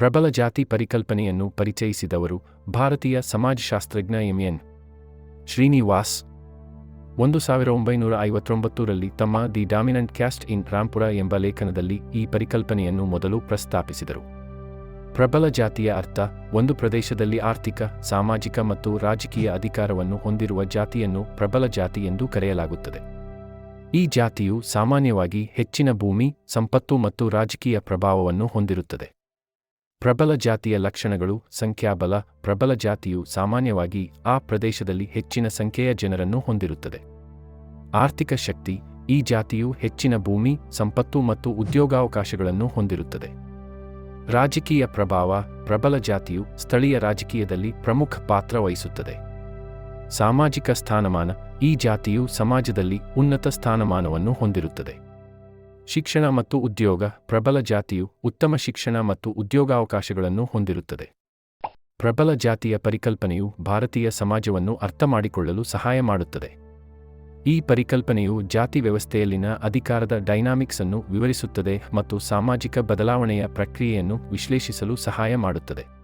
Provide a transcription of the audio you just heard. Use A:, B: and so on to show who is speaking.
A: ಪ್ರಬಲ ಜಾತಿ ಪರಿಕಲ್ಪನೆಯನ್ನು ಪರಿಚಯಿಸಿದವರು ಭಾರತೀಯ ಸಮಾಜಶಾಸ್ತ್ರಜ್ಞ ಎಂಎನ್ ಶ್ರೀನಿವಾಸ್. ಒಂದು ಸಾವಿರ ಒಂಬೈನೂರ ಐವತ್ತೊಂಬತ್ತರಲ್ಲಿ ತಮ್ಮ the dominant caste in Rampura ಎಂಬ ಲೇಖನದಲ್ಲಿ ಈ ಪರಿಕಲ್ಪನೆಯನ್ನು ಮೊದಲು ಪ್ರಸ್ತಾಪಿಸಿದರು. ಪ್ರಬಲ ಜಾತಿಯ ಅರ್ಥ, ಒಂದು ಪ್ರದೇಶದಲ್ಲಿ ಆರ್ಥಿಕ, ಸಾಮಾಜಿಕ ಮತ್ತು ರಾಜಕೀಯ ಅಧಿಕಾರವನ್ನು ಹೊಂದಿರುವ ಜಾತಿಯನ್ನು ಪ್ರಬಲ ಜಾತಿ ಎಂದು ಕರೆಯಲಾಗುತ್ತದೆ. ಈ ಜಾತಿಯು ಸಾಮಾನ್ಯವಾಗಿ ಹೆಚ್ಚಿನ ಭೂಮಿ, ಸಂಪತ್ತು ಮತ್ತು ರಾಜಕೀಯ ಪ್ರಭಾವವನ್ನು ಹೊಂದಿರುತ್ತದೆ. ಪ್ರಬಲ ಜಾತಿಯ ಲಕ್ಷಣಗಳು, ಸಂಖ್ಯಾಬಲ, ಪ್ರಬಲ ಜಾತಿಯು ಸಾಮಾನ್ಯವಾಗಿ ಆ ಪ್ರದೇಶದಲ್ಲಿ ಹೆಚ್ಚಿನ ಸಂಖ್ಯೆಯ ಜನರನ್ನು ಹೊಂದಿರುತ್ತದೆ. ಆರ್ಥಿಕ ಶಕ್ತಿ, ಈ ಜಾತಿಯು ಹೆಚ್ಚಿನ ಭೂಮಿ, ಸಂಪತ್ತು ಮತ್ತು ಉದ್ಯೋಗಾವಕಾಶಗಳನ್ನು ಹೊಂದಿರುತ್ತದೆ. ರಾಜಕೀಯ ಪ್ರಭಾವ, ಪ್ರಬಲ ಜಾತಿಯು ಸ್ಥಳೀಯ ರಾಜಕೀಯದಲ್ಲಿ ಪ್ರಮುಖ ಪಾತ್ರ ವಹಿಸುತ್ತದೆ. ಸಾಮಾಜಿಕ ಸ್ಥಾನಮಾನ, ಈ ಜಾತಿಯು ಸಮಾಜದಲ್ಲಿ ಉನ್ನತ ಸ್ಥಾನಮಾನವನ್ನು ಹೊಂದಿರುತ್ತದೆ. ಶಿಕ್ಷಣ ಮತ್ತು ಉದ್ಯೋಗ ಪ್ರಬಲ ಜಾತಿಯು ಉತ್ತಮ ಶಿಕ್ಷಣ ಮತ್ತು ಉದ್ಯೋಗಾವಕಾಶಗಳನ್ನು ಹೊಂದಿರುತ್ತದೆ. ಪ್ರಬಲ ಜಾತಿಯ ಪರಿಕಲ್ಪನೆಯು ಭಾರತೀಯ ಸಮಾಜವನ್ನು ಅರ್ಥಮಾಡಿಕೊಳ್ಳಲು ಸಹಾಯ ಮಾಡುತ್ತದೆ. ಈ ಪರಿಕಲ್ಪನೆಯು ಜಾತಿ ವ್ಯವಸ್ಥೆಯಲ್ಲಿನ ಅಧಿಕಾರದ ಡೈನಾಮಿಕ್ಸ್ ಅನ್ನು ವಿವರಿಸುತ್ತದೆ ಮತ್ತು ಸಾಮಾಜಿಕ ಬದಲಾವಣೆಯ ಪ್ರಕ್ರಿಯೆಯನ್ನು ವಿಶ್ಲೇಷಿಸಲು ಸಹಾಯ ಮಾಡುತ್ತದೆ.